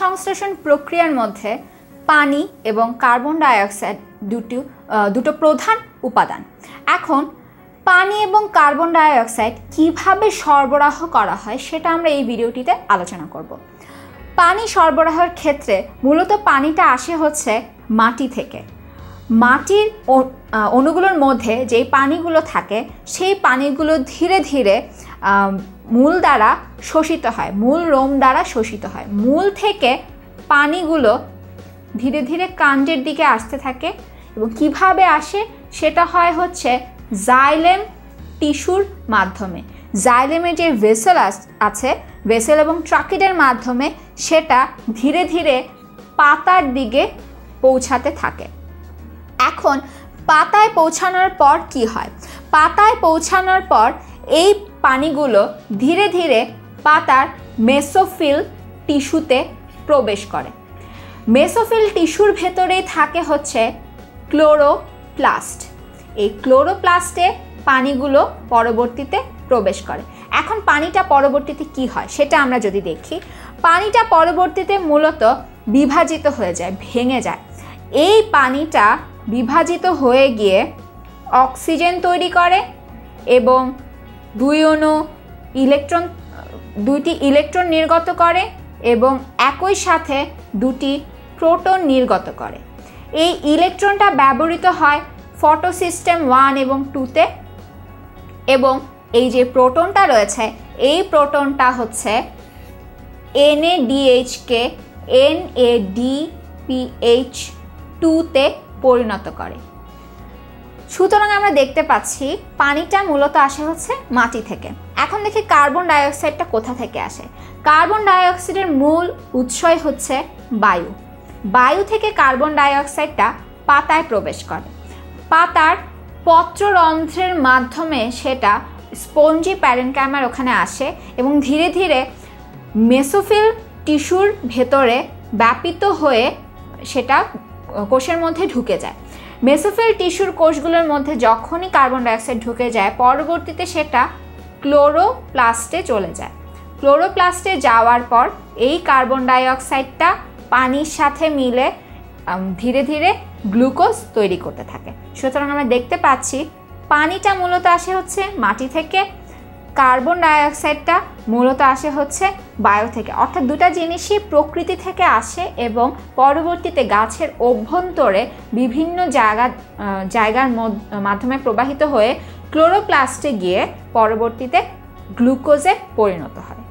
সংশ্লেষণ প্রক্রিয়ার মধ্যে পানি এবং কার্বন ডাইঅক্সাইড দুটি দুটো প্রধান উপাদান। এখন পানি এবং কার্বন ডাইঅক্সাইড কীভাবে সরবরাহ করা হয় সেটা আমরা এই ভিডিওটিতে আলোচনা করব। পানি সরবরাহের ক্ষেত্রে মূলত পানিটা আসে হচ্ছে মাটি থেকে। মাটির অণুগুলোর মধ্যে যেই পানিগুলো থাকে, সেই পানিগুলো ধীরে ধীরে মূল দ্বারা শোষিত হয়, মূল রোম দ্বারা শোষিত হয়। মূল থেকে পানিগুলো ধীরে ধীরে কাণ্ডের দিকে আসতে থাকে এবং কীভাবে আসে? সেটা হয় হচ্ছে জাইলেম টিস্যুর মাধ্যমে। জাইলেমের যে ভেসেল আছে, ভেসেল এবং ট্রাকিডের মাধ্যমে সেটা ধীরে ধীরে পাতার দিকে পৌঁছাতে থাকে। এখন পাতায় পৌঁছানোর পর কি হয়? পাতায় পৌঁছানোর পর এই পানিগুলো ধীরে ধীরে পাতার মেসোফিল টিস্যুতে প্রবেশ করে। মেসোফিল টিস্যুর ভেতরেই থাকে হচ্ছে ক্লোরোপ্লাস্ট। এই ক্লোরোপ্লাস্টে পানিগুলো পরবর্তীতে প্রবেশ করে। এখন পানিটা পরবর্তীতে কি হয় সেটা আমরা যদি দেখি, পানিটা পরবর্তীতে মূলত বিভাজিত হয়ে যায়, ভেঙে যায়। এই পানিটা বিভাজিত হয়ে গিয়ে অক্সিজেন তৈরি করে এবং দুই অণু ইলেকট্রন, দুইটি ইলেকট্রন নির্গত করে এবং একই সাথে দুটি প্রোটন নির্গত করে। এই ইলেকট্রনটা ব্যবহৃত হয় ফটোসিস্টেম ওয়ান এবং টুতে এবং এই যে প্রোটনটা রয়েছে, এই প্রোটনটা হচ্ছে এনএডিএইচকে N A D P H টুতে পরিণত করে। সুতরাং আমরা দেখতে পাচ্ছি পানিটা মূলত আসে হচ্ছে মাটি থেকে। এখন দেখি কার্বন ডাইঅক্সাইডটা কোথা থেকে আসে? কার্বন ডাইঅক্সাইডের মূল উৎসই হচ্ছে বায়ু। বায়ু থেকে কার্বন ডাইঅক্সাইডটা পাতায় প্রবেশ করে। পাতার পত্ররন্ধ্রের মাধ্যমে সেটা স্পঞ্জি প্যারেনক্যামার ওখানে আসে এবং ধীরে ধীরে মেসোফিল টিস্যুর ভেতরে ব্যাপিত হয়ে সেটা কোষের মধ্যে ঢুকে যায়। মেসোফিল টিস্যুর কোষগুলোর মধ্যে যখনই কার্বন ডাইঅক্সাইড ঢুকে যায়, পরবর্তীতে সেটা ক্লোরোপ্লাস্টে চলে যায়। ক্লোরোপ্লাস্টে যাওয়ার পর এই কার্বন ডাইঅক্সাইডটা পানির সাথে মিলে ধীরে ধীরে গ্লুকোজ তৈরি করতে থাকে। সুতরাং আমরা দেখতে পাচ্ছি, পানিটা মূলত আসে হচ্ছে মাটি থেকে কার্বন ডাইঅক্সাইডটা মূলত আসে হচ্ছে বায়ু থেকে। অর্থাৎ দুটা জিনিসই প্রকৃতি থেকে আসে এবং পরবর্তীতে গাছের অভ্যন্তরে বিভিন্ন জায়গা জায়গার মাধ্যমে প্রবাহিত হয়ে ক্লোরোপ্লাস্টে গিয়ে পরবর্তীতে গ্লুকোজে পরিণত হয়।